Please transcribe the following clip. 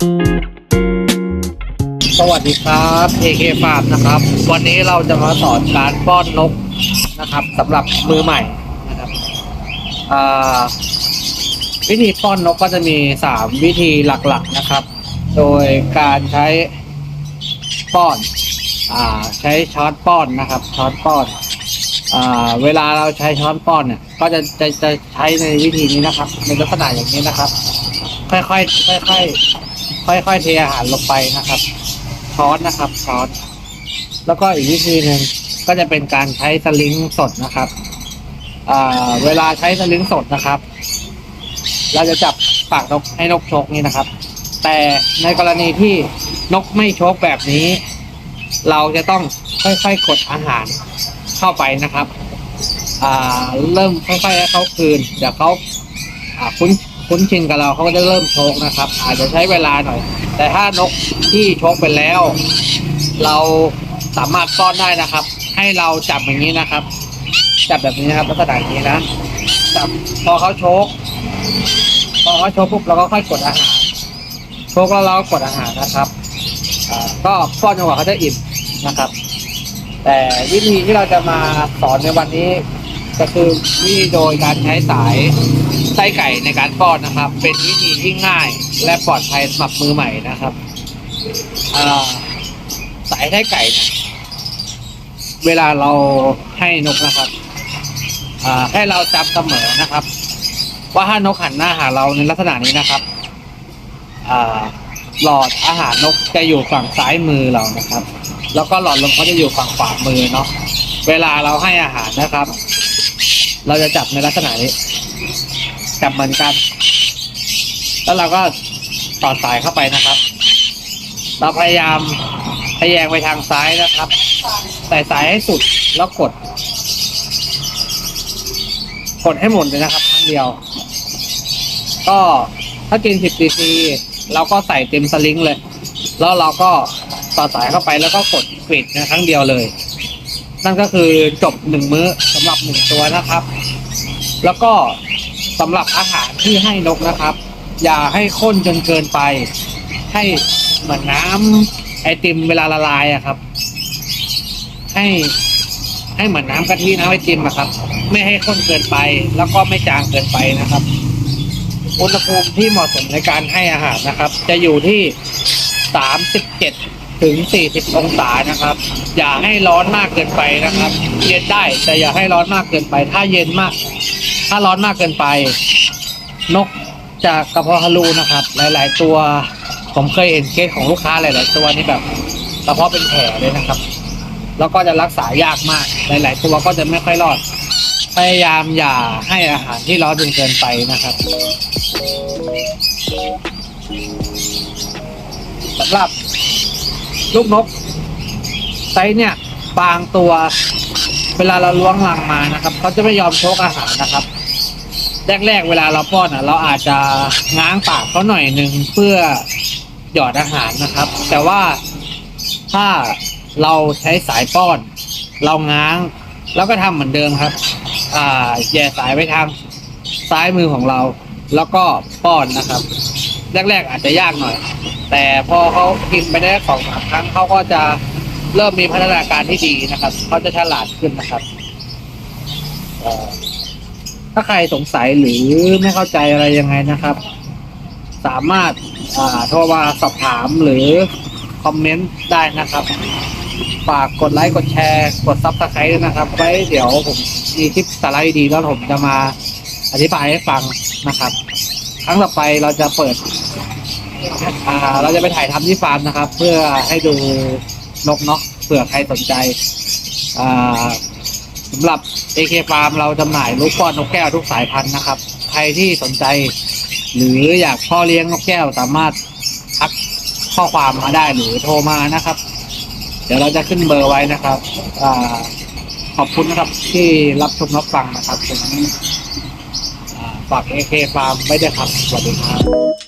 สวัสดีครับ AK Farm นะครับ วันนี้เราจะมาสอนการป้อนนกนะครับสำหรับมือใหม่นะครับวิธีป้อนนกก็จะมีสามวิธีหลักๆนะครับ โดยการใช้ป้อนอใช้ช้อนป้อนนะครับช้อนป้อนเวลาเราใช้ช้อนป้อนเนี่ย ก็จะจะจะใช้ในวิธีนี้นะครับในลักษณะอย่างนี้นะครับ ค่อยๆค่อยๆ ค่อยๆเทอาหารลงไปนะครับช้อนนะครับช้อน แล้วก็อีกวิธีหนึ่งก็จะเป็นการใช้สลิงสดนะครับเวลาใช้สลิงสดนะครับ เราจะจับปากนกให้นกชกนี่นะครับ แต่ในกรณีที่นกไม่ชกแบบนี้ เราจะต้องค่อยๆกดอาหารเข้าไปนะครับเริ่มค่อยๆให้เขาคืนเดี๋ยวเขาคุ้น คุ้นชินกับเราเขาก็จะเริ่มโชกนะครับ อาจจะใช้เวลาหน่อย แต่ถ้านกที่โชกไปแล้ว เราสามารถป้อนได้นะครับ ให้เราจับอย่างนี้นะครับ จับแบบนี้นะครับลักษณะอย่างนี้นะจับพอเขาโชกพอเขาโชกปุ๊บเราก็ค่อยกดอาหารโชกแล้วเราก็กดอาหารนะครับก็ป้อนจนกว่าเขาจะอิ่มนะครับ แต่วิธีที่เราจะมาสอนในวันนี้ ก็คือวิธีโดยการใช้สาย ส้ไก่ในการป้อนนะครับ เป็นวิธีที่ง่ายและปลอดภัยสำหรับมือใหม่นะครับอ่าสายไส้ไก่เนี่ยเวลาเราให้นกนะครับอ่าให้เราจำเสมอนะครับ ว่าถ้านกหันหน้าหาเราในลักษณะนี้นะครับอ่าหลอดอาหารนกจะอยู่ฝั่งซ้ายมือเรานะครับ แล้วก็หลอดลมเขาจะอยู่ฝั่งขวามือเนาะเวลาเราให้อาหารนะครับ เราจะจับในลักษณะนี้ จับเหมือนกัน แล้วเราก็ต่อสายเข้าไปนะครับ เราพยายามทะแยงไปทางซ้ายนะครับ ใส่สายให้สุดแล้วกด กดให้หมดเลยนะครับครั้งเดียว ก็ถ้ากิน 10ซีซีเราก็ใส่เต็มสลิงเลย แล้วเราก็ต่อสายเข้าไปแล้วก็กดปิดนะครั้งเดียวเลย นั่นก็คือจบหนึ่งมื้อสำหรับหนึ่งตัวนะครับ แล้วก็ สำหรับอาหารที่ให้นกนะครับ อย่าให้ข้นจนเกินไป ให้เหมือนน้ำไอติมเวลาละลายอะครับ ให้ให้เหมือนน้ำกะทิน้ำไอติมอะครับ ไม่ให้ข้นเกินไปแล้วก็ไม่จางเกินไปนะครับ อุณหภูมิที่เหมาะสมในการให้อาหารนะครับ จะอยู่ที่37ถึง40องศานะครับ อย่าให้ร้อนมากเกินไปนะครับ เย็นได้แต่อย่าให้ร้อนมากเกินไป ถ้าเย็นมาก ถ้าร้อนมากเกินไป นกจากกระเพาะทะลุนะครับ หลาย ๆ ตัวผมเคยเห็นเคสของลูกค้าหลาย ๆ ตัวนี่แบบกระเพาะเป็นแผลเลยนะครับ แล้วก็จะรักษายากมาก หลาย ๆ ตัวก็จะไม่ค่อยรอด พยายามอย่าให้อาหารที่ร้อนจนเกินไปนะครับสำหรับลูกนกไซส์เนี่ยบางตัว เวลาเราล้วงลังมานะครับเขาจะไม่ยอมโชกอาหารนะครับ แรกๆ เวลาเราป้อนอะ เราอาจจะง้างปากเขาหน่อยหนึ่งเพื่อหยอดอาหารนะครับ แต่ว่าถ้าเราใช้สายป้อน เราง้าง แล้วก็ทำเหมือนเดิมครับ อ่าแย่สายไปทางซ้ายมือของเรา แล้วก็ป้อนนะครับ แรกๆ อาจจะยากหน่อย แต่พอเขากินไปได้สองสามครั้งเขาก็จะเริ่มมีพัฒนาการที่ดีนะครับเขาจะฉลาดขึ้นนะครับาใครสงสัยหรือไม่เข้าใจอะไรยังไงนะครับ สามารถโทรมาสอบถามหรือคอมเมนต์ได้นะครับ ฝากกดไลค์กดแชร์กดซับสไครต์ด้วยนะครับ ไว้เดี๋ยวผมมีคลิปสาระดีๆแล้วผมจะมาอธิบายให้ฟังนะครับ ครั้งต่อไปเราจะเปิดเราจะไปถ่ายทำที่ฟาร์มนะครับ เพื่อให้ดูนกเนาะเผื่อใครสนใจอ่า สำหรับ AK Farm เราจำหน่ายลูกป้อนนกแก้วทุกสายพันธุ์นะครับ ใครที่สนใจ หรืออยากพ่อเลี้ยงนกแก้วสามารถทักข้อความมาได้หรือโทรมานะครับ เดี๋ยวเราจะขึ้นเบอร์ไว้นะครับอขอบคุณนะครับที่รับชมรับฟังนะครับผมฝาก AK Farm ไว้ด้วยครับสวัสดีครับ